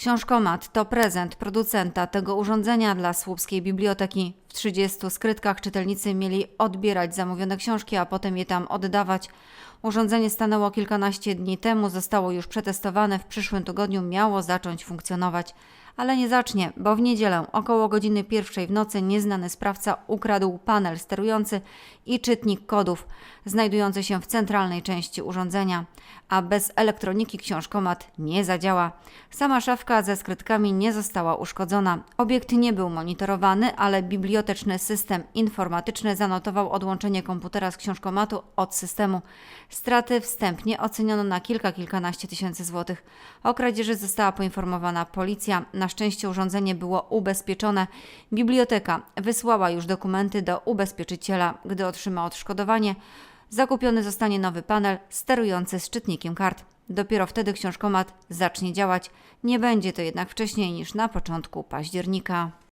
Książkomat to prezent producenta tego urządzenia dla Słupskiej Biblioteki. W 30 skrytkach czytelnicy mieli odbierać zamówione książki, a potem je tam oddawać. Urządzenie stanęło kilkanaście dni temu, zostało już przetestowane, w przyszłym tygodniu miało zacząć funkcjonować. Ale nie zacznie, bo w niedzielę około godziny pierwszej w nocy nieznany sprawca ukradł panel sterujący i czytnik kodów, znajdujący się w centralnej części urządzenia, a bez elektroniki książkomat nie zadziała. Sama szafka ze skrytkami nie została uszkodzona. Obiekt nie był monitorowany, ale biblioteczny system informatyczny zanotował odłączenie komputera z książkomatu od systemu. Straty wstępnie oceniono na kilka, kilkanaście tysięcy złotych. O kradzieży została poinformowana policja. Na szczęście urządzenie było ubezpieczone. Biblioteka wysłała już dokumenty do ubezpieczyciela. Gdy otrzyma odszkodowanie, zakupiony zostanie nowy panel sterujący z czytnikiem kart. Dopiero wtedy książkomat zacznie działać. Nie będzie to jednak wcześniej niż na początku października.